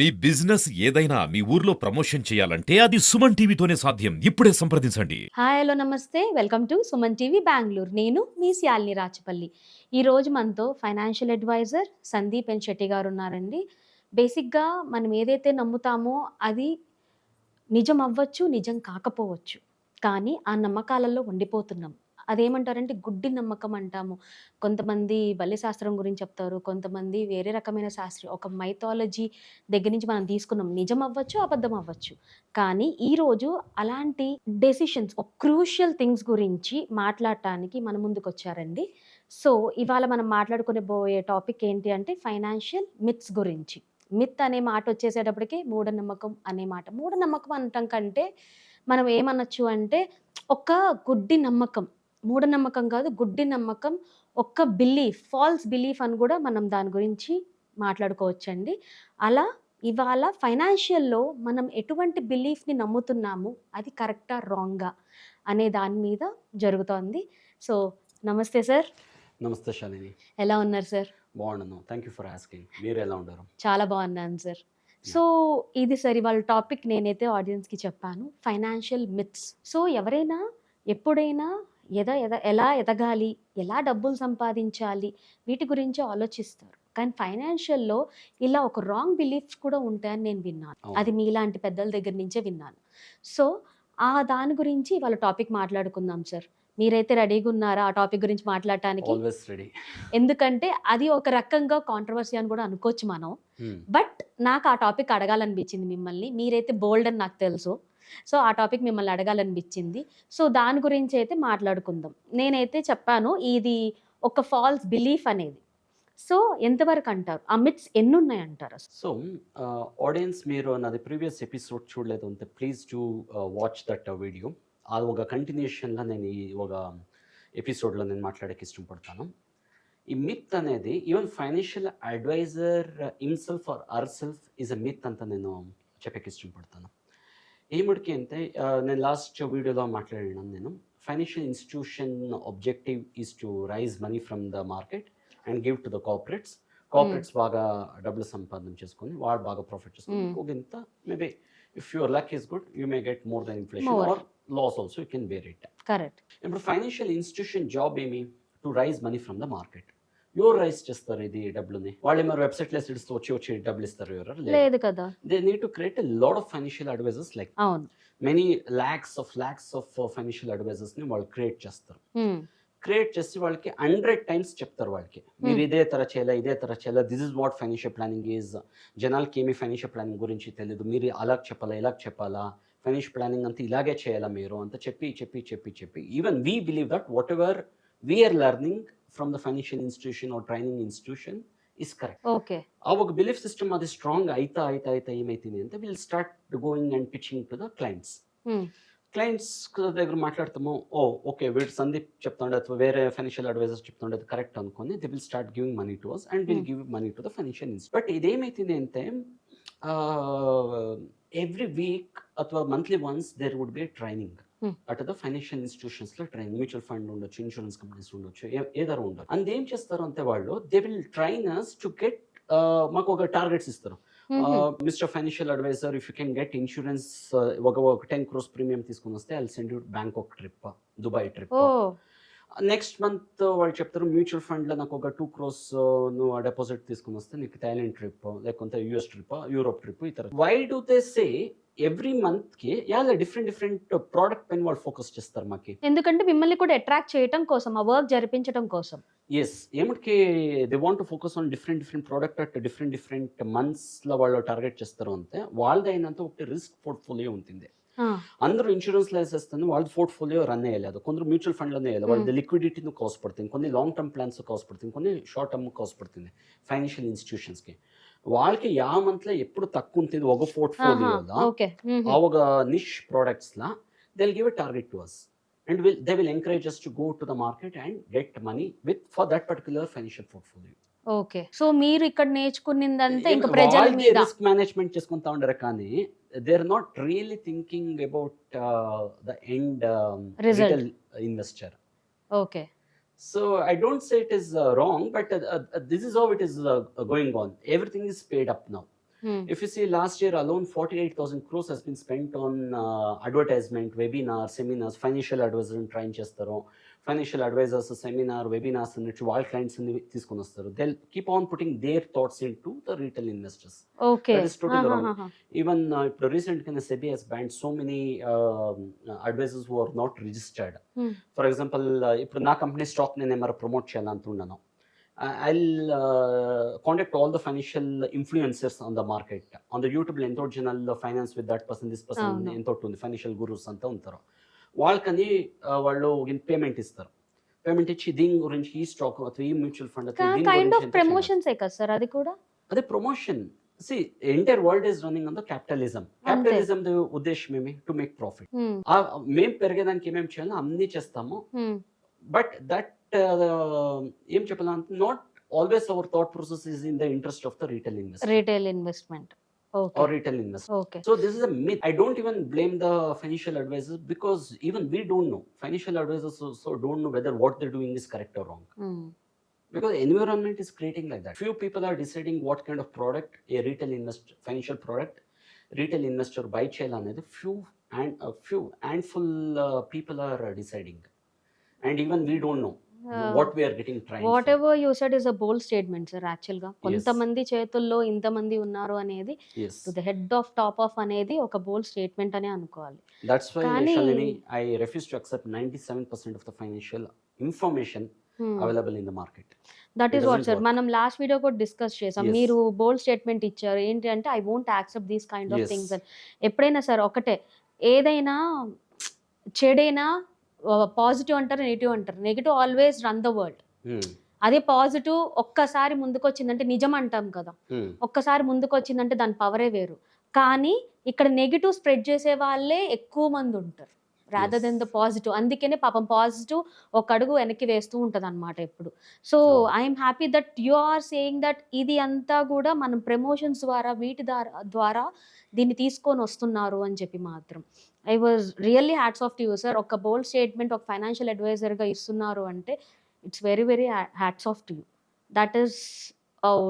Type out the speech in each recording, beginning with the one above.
మీ business ఏదైనా మీ ఊర్లో promotion చేయాలంటే అది సుమన్ టీవీతోనే సాధ్యం. ఇప్పుడే సంప్రదించండి. హాయ్ హలో నమస్తే. Welcome to Suman TV Bengaluru. నేను మీ శాలిని రాచపల్లి. ఈరోజు మనతో financial advisor Sandeep N Shetty గారు ఉన్నారండి. బేసిక్గా మనం ఏదైతే నమ్ముతామో అది నిజం అవ్వచ్చు నిజం కాకపోవచ్చు. కానీ ఆ నమ్మకాలలో ఉండిపోతున్నాం. అదేమంటారంటే గుడ్డి నమ్మకం అంటాము. కొంతమంది బల్లి శాస్త్రం గురించి చెప్తారు కొంతమంది వేరే రకమైన శాస్త్రం. ఒక మైథాలజీ దగ్గర నుంచి మనం తీసుకున్నాం. నిజం అవ్వచ్చు అబద్ధం అవ్వచ్చు. కానీ ఈరోజు అలాంటి డెసిషన్స్ క్రూషియల్ థింగ్స్ గురించి మాట్లాడటానికి మన ముందుకు వచ్చారండి సో ఇవాళ మనం మాట్లాడుకునే పోయే టాపిక్ ఏంటి అంటే ఫైనాన్షియల్ మిత్స్ గురించి. మిత్ అనే మాట వచ్చేసేటప్పటికి మూఢనమ్మకం అనే మాట. మూఢనమ్మకం అనటం కంటే మనం ఏమనొచ్చు అంటే ఒక గుడ్డి నమ్మకం. మూఢనమ్మకం కాదు గుడ్డి నమ్మకం ఒక్క బిలీఫ్ ఫాల్స్ బిలీఫ్ అని కూడా మనం దాని గురించి మాట్లాడుకోవచ్చండి. అలా ఇవాళ ఫైనాన్షియల్లో మనం ఎటువంటి బిలీఫ్ని నమ్ముతున్నాము అది కరెక్టా రాంగా అనే దాని మీద జరుగుతోంది. సో నమస్తే సార్ నమస్తే శాలిని. ఎలా ఉన్నారు సార్ బాగున్నాను. థ్యాంక్ యూ ఫర్ ఆస్కింగ్ మీరు ఎలా ఉన్నారు? చాలా బాగున్నాను సార్ సో ఇది సార్ ఇవాళ టాపిక్ నేనైతే ఆడియన్స్కి చెప్పాను ఫైనాన్షియల్ మిత్స్ సో ఎవరైనా ఎప్పుడైనా ఎద ఎద ఎలా ఎదగాలి ఎలా డబ్బులు సంపాదించాలి వీటి గురించి ఆలోచిస్తారు. కానీ ఫైనాన్షియల్లో ఇలా ఒక రాంగ్ బిలీఫ్స్ కూడా ఉంటాయని నేను విన్నాను. అది మీలాంటి పెద్దల దగ్గర నుంచే విన్నాను. సో ఆ దాని గురించి ఇవాళ టాపిక్ మాట్లాడుకుందాం సార్. మీరైతే రెడీగా ఉన్నారా ఆ టాపిక్ గురించి మాట్లాడటానికి? ఎందుకంటే అది ఒక రకంగా కాంట్రవర్సీ అని కూడా అనుకోవచ్చు మనం. బట్ నాకు ఆ టాపిక్ అడగాలనిపించింది మిమ్మల్ని. మీరైతే బోల్డ్ అని నాకు తెలుసు. సో ఆ టాపిక్ మిమ్మల్ని అడగాలనిపించింది. సో దాని గురించి అయితే మాట్లాడుకుందాం. నేనైతే చెప్పాను ఇది ఒక ఫాల్స్ బిలీఫ్ అనేది. సో ఎంతవరకు అంటారు? ఆ మిట్స్ ఎన్ని ఉన్నాయి అంటారు సో ఆడియన్స్ మీరు నాది ప్రీవియస్ ఎపిసోడ్ చూడలేదు అంటే please to watch that video. అది ఒక కంటిన్యూషన్లో నేను ఈ ఒక ఎపిసోడ్లో నేను మాట్లాడేకి ఇష్టపడతాను. ఈ మిత్ అనేది even financial advisor himself or our self is a myth అంత నేను చెప్పేకి ఇష్టపడతాను. ఏమిడికి అంటే నేను లాస్ట్ వీడియోలో మాట్లాడినాను నేను. Financial institution objective is to raise money from the market and give to the corporates corporates బాగా డబ్బులు సంపాదన చేసుకొని వాళ్ళు బాగా ప్రాఫిట్ చేసుకొని Mm. ఇంకొక ఇంత maybe if your luck is good you may get more then inflation. Or loss also you can bear it correct ఇప్పుడు ఫైనాన్షియల్ ఇన్స్టిట్యూషన్ జాబ్ ఏమి? To raise money from the market ఎవరు raise చేస్తారు ఇది డబ్బులని. వాళ్ళు ఏమైనా వెబ్సైట్లో ఇస్తూ వచ్చి వచ్చి డబ్బులు ఇస్తారు ఎవరు? లేదు. కదా. They need to create lot of financial advisors like అవును. Many lakhs of lakhs of financial అడ్వైజర్స్ని వాళ్ళు క్రియేట్ చేస్తారు. క్రియేట్ చేసి వాళ్ళకి హండ్రెడ్ టైమ్స్ చెప్తారు వాళ్ళకి. మీరు ఇదే తర చేయాలా ఇదే తర చేయాలా this is what financial planning is జనాలకి ఏమి ఫైనాన్షియల్ ప్లానింగ్ గురించి తెలియదు మీరు అలా చెప్పాలా ఇలా చెప్పాలా ఫైనాన్షియల్ ప్లానింగ్ అంతా ఇలాగే చేయాలా మీరు? అంత చెప్పి చెప్పి చెప్పి చెప్పి. Even we believe that whatever we are learning From the financial institution or training institution is correct okay ఆ ఒక బిలీఫ్ సిస్టమ్ అది స్ట్రాంగ్ అయితా అయితా అయితా ఏమైతుంది అంటే will start going and pitching to the clients Hmm. Clients దగ్గర మాట్లాడతాము ఓ ఓకే వీడు సందీప్ చెప్తుండే ಅಥವಾ వేరే ఫైనాన్షియల్ అడ్వైజర్స్ చెప్తుండే అది కరెక్ట్ అనుకొని they will start giving money to us and will Hmm. Give money to the financial ins but ఇదేమైతుంది అంటే ఎవ్రీ వీక్ ಅಥವಾ monthly once there would be training Hmm. at the financial ఇన్స్టిట్యూషన్స్లో training mutual fund ఉండొచ్చు insurance companies ఉండొచ్చు ఏ- ఏదారు ఉండొచ్చు and ఏం చేస్తారు అంటే వాళ్ళు they will trainers to get మాకు ఒక టార్గెట్స్ ఇస్తారు. Mister financial advisor if you can get insurance ఒక ఒక టెన్ క్రోస్ ప్రీమియం తీసుకుని వస్తే I send you Bangkok trip Dubai trip next month వాళ్ళు చెప్తారు మ్యూచువల్ ఫండ్లో నాకు ఒక టూ క్రోస్ నువ్వు డిపాజిట్ తీసుకుని వస్తే నీకు థైలాండ్ ట్రిప్ లేకుంటే యుఎస్ ట్రిప్ యూరోప్ ట్రిప్ తర్వాత why do they say every మంత్కి యాల డిఫరెంట్ డిఫరెంట్ ప్రోడక్ట్ పైన వాళ్ళు ఫోకస్ చేస్తారు మాకి. ఎందుకంటే మిమ్మల్ని కూడా అట్రాక్ట్ చేయటం కోసం ఆ వర్క్ జరిపించడం కోసం. ఎస్ ఏమిటికి they want focus on different different product at different different మంత్స్లో వాళ్ళు టార్గెట్ చేస్తారు అంతే. వాళ్ళది అయినంత ఒకటి రిస్క్ పోర్ట్ఫోలియో ఉంటుంది. అందరూ ఇన్సూరెన్స్ లైసెన్స్ వాళ్ళ పోర్ట్ఫోలియో రన్ అయ్యలేదు. కొందరు మ్యూచువల్ ఫండ్లోనే వేయాలి వాళ్ళది లిక్విడిటీని కాస్ట్ పడుతుంది. కొన్ని లాంగ్ టర్మ్ ప్లాన్స్ కాస్ట్ పడుతుంది. కొన్ని షార్ట్ టర్మ్ కాస్ట్ పడుతుంది. ఫైనాన్షియల్ ఇన్స్టిట్యూషన్స్కి వాళ్ళకి యా మంత్లో ఎప్పుడు తక్కువ ఉంటుంది ఒక ఒక niche ప్రోడక్ట్స్లా they give a target to us and will they will encourage to go to the market and get money with for that particular financial portfolio okay. So మీరు ఇక్కడ నేర్చుకునిందంతా ఇంకా ప్రజల మీద. రిస్క్ మేనేజ్మెంట్ చేసుకుంటా ఉండరు కానీ they are not really thinking about the end. Investor okay. So I don't say it is uh, wrong, but uh, uh, this is how it is uh, going on. Everything is paid up now. Hmm. If you see last year alone, 48,000 crores has been spent on uh, advertisement, webinars, seminars, financial advisors train చేస్తారు. Financial advisors seminar webinars నుంచి వాళ్ళ clients తీసుకొని వస్తారు. They keep on putting their thoughts into the retail investors. Even ఇప్పుడు రీసెంట్గా SEBI has banned so many advisors who are not registered. For example ఇప్పుడు నా company stock నేను ఏమైనా promote I contact all the financial influencers on the market on the యూట్యూబ్లో ఎంతో జనాల్ finance with that person this person. ఎంతో ఉంది financial gurus అంతా ఉంటారు. వాళ్ళకని వాళ్ళు పేమెంట్ ఇస్తారు. పేమెంట్ ఇచ్చి దీని గురించి ఈ స్టాక్ ఈ mutual fund kind of promotions కదా సార్ అది కూడా? అదే promotion see entire world is running on the capitalism capitalism ఉద్దేశం ఏమి? To make profit. మేము పెరిగేదానికి ఏమేమి చేయాలో అన్ని చేస్తాము. బట్ దట్ ఏం చెప్పాలంటే not always our thought process is in the interest of the retail investor retail investment okay or retail investor okay so this is a myth I don't even blame the financial advisors because even we don't know financial advisors so don't know whether what they doing is correct or wrong Hmm. because environment is creating like that few people are deciding what kind of product a retail invest financial product retail investor buy చేయాలనేది few and a few handful uh, people are uh, deciding and even we don't know What we are getting trained whatever you said is a bold statement sir యాక్చువల్గా. కొంతమంది చేతుల్లో ఇంతమంది ఉన్నారు అనేది to the head of top of అనేది ఒక bold statement అనే అనుకోవాలి. That's why కానీ- i refuse to accept 97% of the financial information available in the market. That is what sir. మనం లాస్ట్ వీడియో కూడా డిస్కస్ చేసాం. మీరు బోల్డ్ స్టేట్మెంట్ ఇచ్చారు. ఏంటి అంటే I won't accept these kind of. Things అని ఎప్పుడైనా సార్ ఒకటే. ఏదైనా చెడైనా పాజిటివ్ అంటారు నెగిటివ్ అంటారు. Negative always run the world. అదే పాజిటివ్ ఒక్కసారి ముందుకొచ్చిందంటే నిజం అంటాం కదా. ఒక్కసారి ముందుకు వచ్చిందంటే దాని పవరే వేరు. కానీ ఇక్కడ నెగిటివ్ స్ప్రెడ్ చేసే వాళ్ళే ఎక్కువ మంది ఉంటారు. Rather than the. పాజిటివ్ అందుకనే పాపం పాజిటివ్ ఒక అడుగు వెనక్కి వేస్తూ ఉంటుంది అనమాట ఎప్పుడు so. I'm happy that you are saying that ఇది అంతా కూడా మనం ప్రమోషన్స్ ద్వారా వీటి ద్వారా ద్వారా దీన్ని తీసుకొని వస్తున్నారు అని చెప్పి మాత్రం. I was really hats off you sir ఒక బోల్డ్ స్టేట్మెంట్ ఒక ఫైనాన్షియల్ అడ్వైజర్గా ఇస్తున్నారు అంటే it's very very hats off to you that is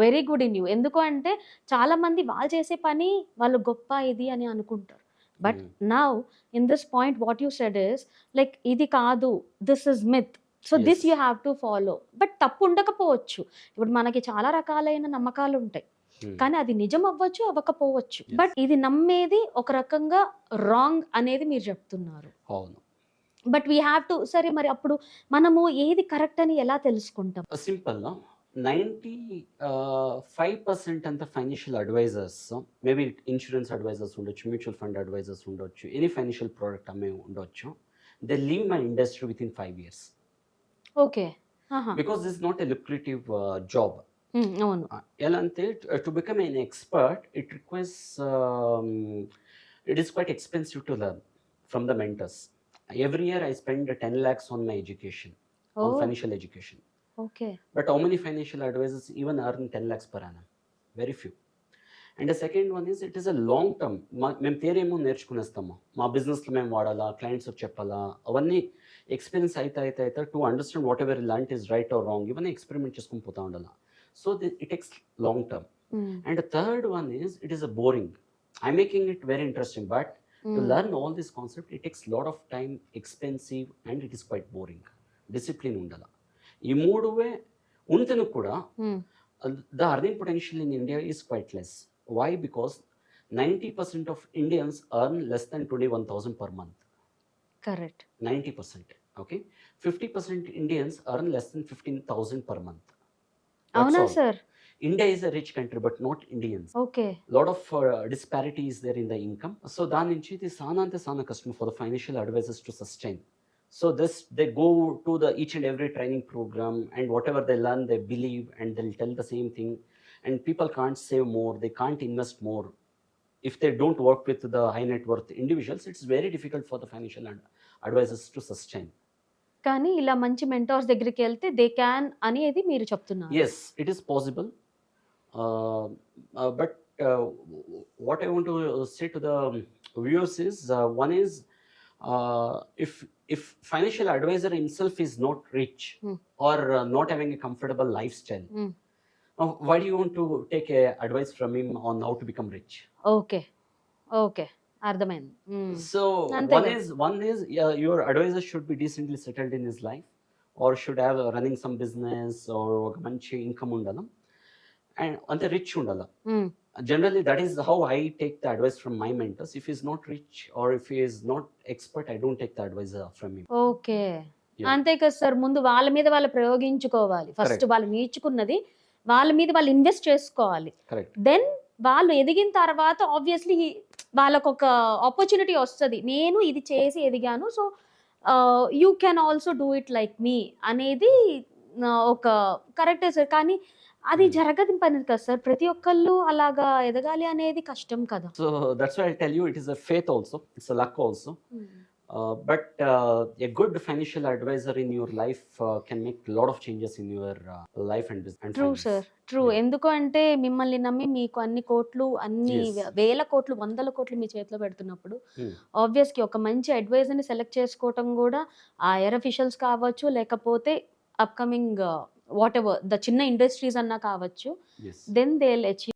very good in you ఎందుకు అంటే చాలా మంది వాళ్ళు చేసే పని వాళ్ళు గొప్ప ఇది అని అనుకుంటారు. But. Now in this point what you said is like ఇది కాదు this is myth so this. You have to follow but తప్పు ఉండకపోవచ్చు ఇప్పుడు మనకి చాలా రకాలైన నమ్మకాలు ఉంటాయి Hmm. కానీ అది నిజం అవ్వచ్చు అవ్వకపోవచ్చు. బట్ ఇది నమ్మేది ఒక రకంగా రాంగ్ అనేది మీరు చెప్తున్నారు అవును బట్ వీ హ్యావ్ టు సరే మరి అప్పుడు మనము ఏది కరెక్ట్ అని ఎలా తెలుసుకుంటాం సింపుల్ నైంటీ ఫైవ్ పర్సెంట్ అంత financial advisors maybe insurance advisors ఉండొచ్చు మ్యూచువల్ ఫండ్ అడ్వైజర్స్ ఉండొచ్చు ఎనీ ఫైనాన్షియల్ ప్రోడక్ట్ అమ్మే ఉండొచ్చు. They leave my industry within five years okay because this not a lucrative job అవును. ఎలా అంటే to become an expert it requires it is quite expensive to learn from the mentors every year I spend ten lakhs on my education Oh. On financial education okay. But how many financial advisors even earn 10 lakhs per annum? Very few. And second one is it is a long term. మేము పేరేమో నేర్చుకునేస్తాము. మా బిజినెస్లో మేము వాడాలా క్లయింట్స్కి చెప్పాలా అవన్నీ experience అయితే అయితే అయితే to understand whatever learnt is right or wrong ఇవన్నీ ఎక్స్పెరిమెంట్ చేసుకుని పోతా ఉండాలి. So it takes long term and third one is it is a boring I making it very interesting but to learn all this concept it takes lot of time expensive and it is quite boring discipline ఉండాలి. ఈ మూడువే ఉంటేను కూడా the earning potential in India is quite less. Why? Because 90% of Indians earn less than 21,000 per month. Correct 90%. Okay. 50% Indians earn less than 15,000 per month. That's అవునా all. Sir India is a rich country, but not Indians. Okay lot of uh, disparity is there in the income. So దాని నుంచి ఇది సానా అంటే సానా కష్టం for the financial advisors to sustain. So this they go to the each and every training program and whatever they learn they believe and they'll tell the same thing and people can't save more they can't invest more if they don't work with the high net worth individuals it's very difficult for the financial ad- advisors to sustain కానీ ఇలా మంచి mentors దగ్గరికి వెళ్తే they can అనేది మీరు చెప్తున్నారు Yes, it is possible. Uh, uh, but uh, what I want to say to the viewers if if financial advisor himself is not rich Hmm. or uh, not having a comfortable lifestyle, Hmm. Uh, why do you want to take a advice from him on how to become rich? Okay okay అర్థమైంది is one is yeah, your advisor should be decently settled in his life, or should have uh, running some business or ఒక మంచి income ఉండాలి and అంతే rich ఉండాలి? Is how i take the advice from my mentors. If he's not rich or if he is not expert i don't take the advice uh, from him. Okay. అంతే కదా sir. ముందు వాళ్ళ మీద వాళ్ళు ప్రయోగించుకోవాలి. First. వాళ్ళు నేర్చుకున్నది వాళ్ళ మీద వాళ్ళు ఇన్వెస్ట్ చేసుకోవాలి. దెన్ వాళ్ళు ఎదిగిన తర్వాత ఆబ్వియస్లీ వాళ్ళకు ఒక ఆపర్చునిటీ వస్తుంది. నేను ఇది చేసి ఎదిగాను so you can also do it like me అనేది ఆ, ఒక కరెక్టే సార్. కానీ అది జరగదు పనిది కదా సార్. ప్రతి ఒక్కళ్ళు అలాగా ఎదగాలి అనేది కష్టం కదా. So that's why tell you it is a faith also it's a luck also but a good financial advisor in your life can make lot of changes in your life and business true sir true ఎందుకు అంటే మిమ్మల్ని నమ్మి మీకు అన్ని కోట్లు అన్ని వేల కోట్లు వందల కోట్లు మీ చేతిలో పెడుతున్నప్పుడు ఆబ్వియస్కి ఒక మంచి అడ్వైజర్ని సెలెక్ట్ చేసుకోవటం కూడా ఆ ఎర్ ఆఫీషియల్స్ కావచ్చు లేకపోతే అప్కమింగ్ వాట్ ఎవర్ ద చిన్న ఇండస్ట్రీస్ అన్నా కావచ్చు దెన్ దే అచీవ్